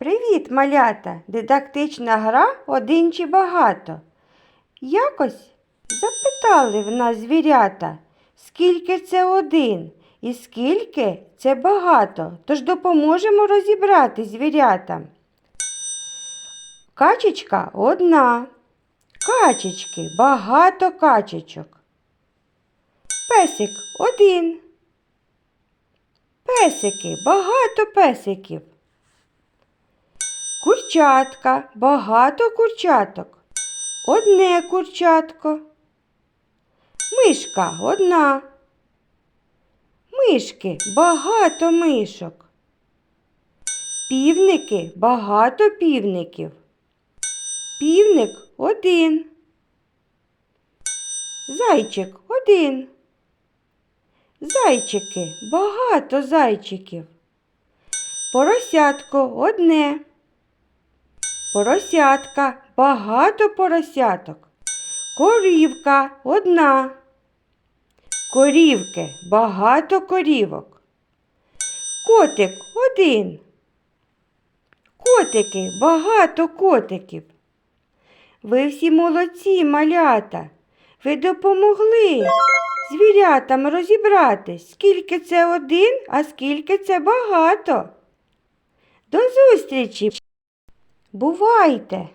Привіт, малята! Дидактична гра один чи багато. Якось запитали в нас звірята, скільки це один і скільки це багато, тож допоможемо розібрати звірятам. Качечка одна. Качечки, багато качечок. Песик один. Песики, багато песиків. Курчатка, багато курчаток. Одне курчатко. Мишка одна. Мишки, багато мишок. Півники, багато півників. Півник один. Зайчик один. Зайчики, багато зайчиків. Поросятко одне. Поросятка, багато поросяток. Корівка одна. Корівки, багато корівок. Котик один. Котики, багато котиків. Ви всі молодці, малята. Ви допомогли звірятам розібратись, скільки це один, а скільки це багато. До зустрічі! Бувайте!